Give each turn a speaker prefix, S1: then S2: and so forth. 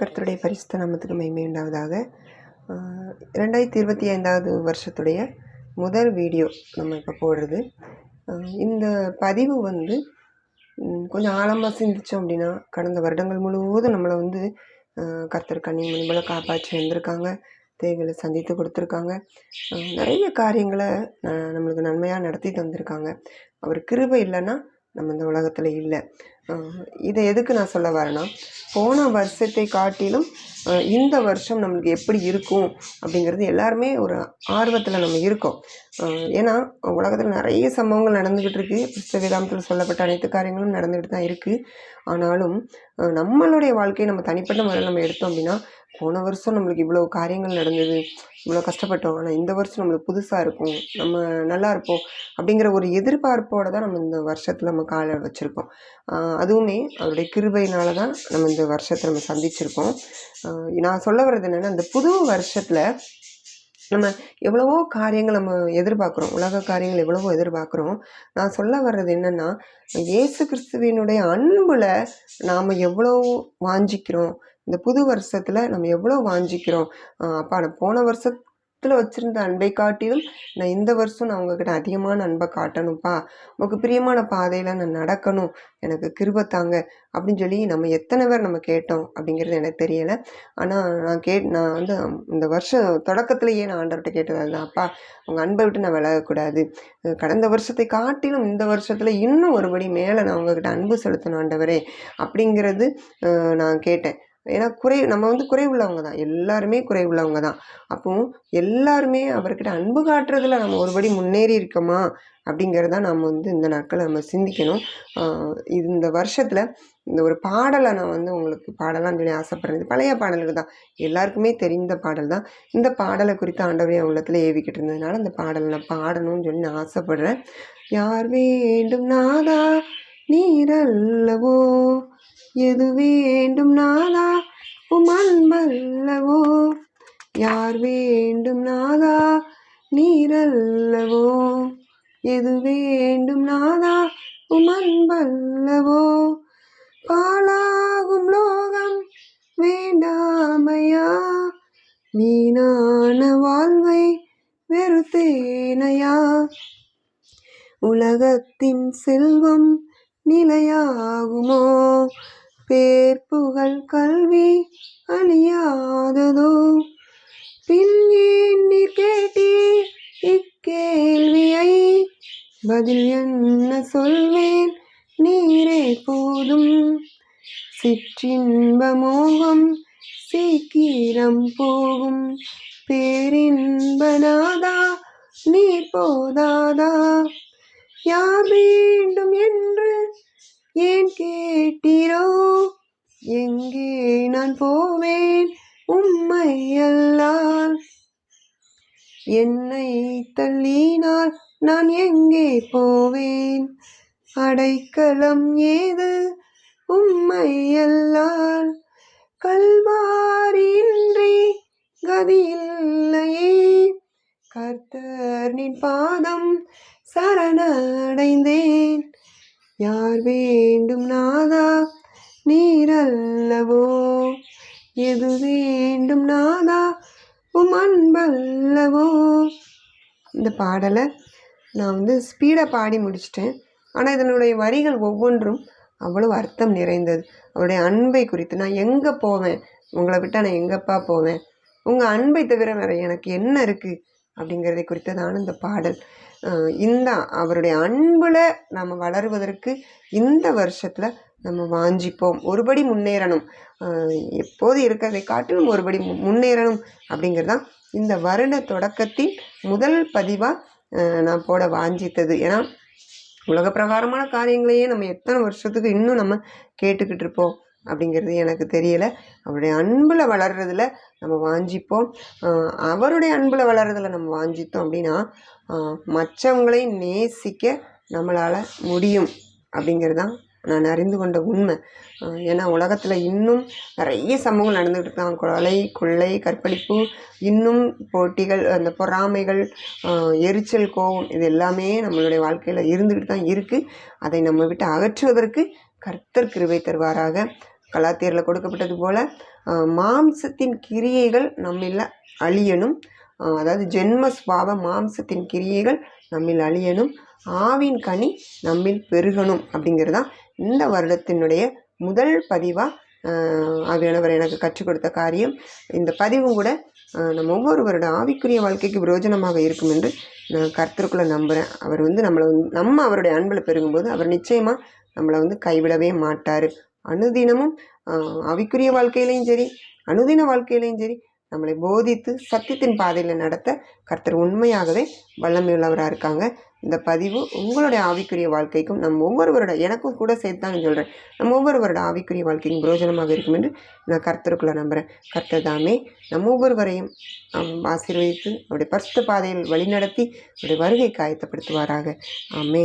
S1: கர்த்தருடைய பரிசுத்த நாமத்துக்கு மகிமை உண்டாவதாக. ரெண்டாயிரத்தி இருபத்தி ஐந்தாவது வருஷத்துடைய முதல் வீடியோ நம்ம இப்போ போடுறது. இந்த பதிவு வந்து கொஞ்சம் ஆழமாக சிந்தித்தோம் அப்படின்னா கடந்த வருடங்கள் முழுவதும் நம்மளை வந்து கர்த்தர் கண்ணி மணிமலை காப்பாற்றி வந்திருக்காங்க தேவைகளை சந்தித்து கொடுத்துருக்காங்க. நிறைய காரியங்களை நம்மளுக்கு நன்மையாக நடத்தி தந்திருக்காங்க. அவர் கிருபை இல்லைன்னா நம்ம இந்த உலகத்தில் இல்லை. இதை எதுக்கு நான் சொல்ல வரேன்னா போன வருஷத்தை காட்டிலும் இந்த வருஷம் நம்மளுக்கு எப்படி இருக்கும் அப்படிங்கிறது எல்லாருமே ஒரு ஆர்வத்தில் நம்ம இருக்கோம். ஏன்னா உலகத்தில் நிறைய சம்பவங்கள் நடந்துக்கிட்டு இருக்கு. கிறிஸ்தவ வேதாந்தத்தில் சொல்லப்பட்ட அனைத்து காரியங்களும் நடந்துக்கிட்டு தான் இருக்குது ஆனாலும் நம்மளுடைய வாழ்க்கையை நம்ம தனிப்பட்ட முறையில் நம்ம எடுத்தோம் அப்படின்னா போன வருஷம் நம்மளுக்கு இவ்வளோ காரியங்கள் நடந்தது இவ்வளோ கஷ்டப்பட்டோம். ஆனால் இந்த வருஷம் நம்மளுக்கு புதுசாக இருக்கும். நம்ம நல்லா இருப்போம் அப்படிங்கிற ஒரு எதிர்பார்ப்போடு தான் நம்ம இந்த வருஷத்தில் நம்ம காலை வச்சுருக்கோம் அதுவுமே அவருடைய கிருபையினால தான் நம்ம இந்த வருஷத்தை நம்ம சந்திச்சிருக்கோம் நான் சொல்ல வர்றது என்னென்னா இந்த புது வருஷத்தில் நம்ம எவ்வளவோ காரியங்கள் நம்ம எதிர்பார்க்குறோம். உலக காரியங்கள் எவ்வளவோ எதிர்பார்க்குறோம். நான் சொல்ல வர்றது என்னென்னா இயேசு கிறிஸ்துவினுடைய அன்புல நாம் எவ்வளோ வாஞ்சிக்கிறோம் இந்த புது வருஷத்தில் நம்ம எவ்வளோ வாஞ்சிக்கிறோம்? அப்பா நான் போன வருஷத்தில் வச்சுருந்த அன்பை காட்டிலும் நான் இந்த வருஷம் நான் உங்ககிட்ட அதிகமான அன்பை காட்டணும்ப்பா. உனக்கு பிரியமான பாதையில் நான் நடக்கணும். எனக்கு கிருபத்தாங்க அப்படின்னு சொல்லி நம்ம எத்தனை பேர் நம்ம கேட்டோம் அப்படிங்கிறது எனக்கு தெரியலை. ஆனால் நான் கே நான் வந்து இந்த வருஷம் தொடக்கத்திலேயே நான் ஆண்டவர்கிட்ட கேட்டது அதுதான். அப்பா உங்கள் அன்பை விட்டு நான் விலகக்கூடாது. கடந்த வருஷத்தை காட்டிலும் இந்த வருஷத்தில் இன்னும் ஒருபடி மேலே நான் உங்ககிட்ட அன்பு செலுத்தணும் ஆண்டவரே அப்படிங்கிறது நான் கேட்டேன். ஏன்னா குறை நம்ம வந்து குறைவுள்ளவங்க தான். எல்லாருமே குறைவுள்ளவங்க தான். அப்போ எல்லாருமே அவர்கிட்ட அன்பு காட்டுறதுல நம்ம ஒருபடி முன்னேறி இருக்கோமா? அப்படிங்கிறத நம்ம வந்து இந்த நாட்களை நம்ம சிந்திக்கணும். இந்த வருஷத்தில் இந்த ஒரு பாடலை நான் வந்து உங்களுக்கு பாடலாம்னு சொல்லி ஆசைப்படுறேன். இது பழைய பாடல்கள் தான். எல்லாருக்குமே தெரிந்த பாடல் தான். இந்த பாடலை குறித்து ஆண்டவரே உள்ளத்தில் ஏவிக்கிட்டு இருந்ததுனால இந்த பாடலை நான் பாடணும்னு சொல்லி நான் ஆசைப்படுறேன். யார் வேண்டும் நாதா நீரல்லவோ? எது வேண்டும் நாதா? உம் அன்பல்லவோ யார் வேண்டும் நாதா? நீரல்லவோ எது வேண்டும் நாதா? உம் அன்பல்லவோ பாழாகும் லோகம் வேண்டாமையா? வீணான வாழ்வை வெறுத்தேனையா? உலகத்தின் செல்வம் நிலையாகுமோ? பேர் புகழ் கல்வி அழியாததோ? பின் ஏன் கேட்டீர்? இக்கேள்வியை பதில் என்ன சொல்வேன்? நீரே போதும். சிற்றின்ப மோகம் சீக்கிரம் போகும். பேரின்பனாதா நீ போதாதா? யார் வேண்டும் என்று ஏன் கேட்டீரோ? எங்கே நான் போவேன்? உம்மை அல்லால் என்னை தள்ளினால் நான் எங்கே போவேன்? அடைக்கலம் ஏது? உம்மை அல்லால் கல்வாரியின்றி கதியில்லையே. கர்த்தர் நின் பாதம் சரணடைந்தேன். யார் வேண்டும் நான்? நீரல்லவோ எது வேண்டும் நாதா? உம் அன்பல்லவோ? இந்த பாடலை நான் வந்து ஸ்பீடாக பாடி முடிச்சிட்டேன். ஆனால் இதனுடைய வரிகள் ஒவ்வொன்றும் அவ்வளோ அர்த்தம் நிறைந்தது. அவருடைய அன்பை குறித்து நான் எங்கே போவேன்? உங்களை விட்டால் நான் எங்கப்பா போவேன்? உங்கள் அன்பை தவிர வேறு எனக்கு என்ன இருக்குது அப்படிங்கிறதை குறித்ததான இந்த பாடல். இந்த அவருடைய அன்பில் நாம் வளருவதற்கு இந்த வருஷத்தில் நம்ம வாஞ்சிப்போம். ஒருபடி முன்னேறணும். எப்போது இருக்கிறதை காட்டிலும் ஒருபடி முன்னேறணும் அப்படிங்கிறது தான் இந்த வருட தொடக்கத்தின் முதல் பதிவாக நான் போட வாஞ்சித்தது. ஏன்னா உலக பிரகாரமான காரியங்களையே நம்ம எத்தனை வருஷத்துக்கு இன்னும் நம்ம கேட்டுக்கிட்டு இருப்போம் அப்படிங்கிறது எனக்கு தெரியலை. அவருடைய அன்பில் வளர்கிறதுல நம்ம வாஞ்சிப்போம். அவருடைய அன்பில் வளர்கிறதுல நம்ம வாஞ்சித்தோம் அப்படின்னா மற்றவங்களை நேசிக்க நம்மளால் முடியும் அப்படிங்கிறது தான் நான் அறிந்து கொண்ட உண்மை. ஏன்னா உலகத்தில் இன்னும் நிறைய சம்பவங்கள் நடந்துகிட்டு இருக்காங்க கொலை கொள்ளை கற்பழிப்பு இன்னும் போட்டிகள் அந்த பொறாமைகள் எரிச்சல் கோபம் இது எல்லாமே நம்மளுடைய வாழ்க்கையில் இருந்துக்கிட்டு தான் இருக்குது அதை நம்ம விட்டு அகற்றுவதற்கு கர்த்தர் கிருபை தருவாராக. கலாத்தியரில் கொடுக்கப்பட்டது போல் மாம்சத்தின் கிரியைகள் நம்மில் அழியணும். அதாவது ஜென்ம சுவாப மாம்சத்தின் கிரியைகள் நம்மில் அழியணும். ஆவின் கனி நம்மில் பெருகணும் அப்படிங்கிறது தான் இந்த வருடத்தினுடைய முதல் பதிவாக ஆவியானவர் எனக்கு கற்றுக் கொடுத்த காரியம். இந்த பதிவும் கூட நம்ம ஒவ்வொருவரோட ஆவிக்குரிய வாழ்க்கைக்கு பிரயோஜனமாக இருக்கும் என்று நான் கருத்திற்குள்ளே நம்புகிறேன் அவர் வந்து நம்மளை வந்து நம்ம அவருடைய அன்பில் பெருகும்போது அவர் நிச்சயமாக நம்மளை வந்து கைவிடவே மாட்டார். அனுதினமும் ஆவிக்குரிய வாழ்க்கையிலையும் சரி அனுதின வாழ்க்கையிலையும் சரி நம்மளை போதித்து சத்தியத்தின் பாதையில் நடத்த கர்த்தர் உண்மையாகவே வல்லமையுள்ளவராக இருக்காங்க. இந்த பதிவு உங்களுடைய ஆவிக்குரிய வாழ்க்கைக்கும் நம்ம ஒவ்வொருவரோட எனக்கும் கூட சேர்த்து தான் சொல்கிறேன் நம்ம ஒவ்வொருவரோட ஆவிக்குரிய வாழ்க்கைக்கும் பிரோஜனமாக இருக்கும் என்று நான் கர்த்தருக்குள்ளே நம்புகிறேன் கர்த்தர் தாமே நம்ம ஒவ்வொருவரையும் ஆசீர்வதித்து அவருடைய பரிசுத்த பாதையில் வழிநடத்தி அவருடைய வருகை காயத்தப்படுத்துவாராக ஆமே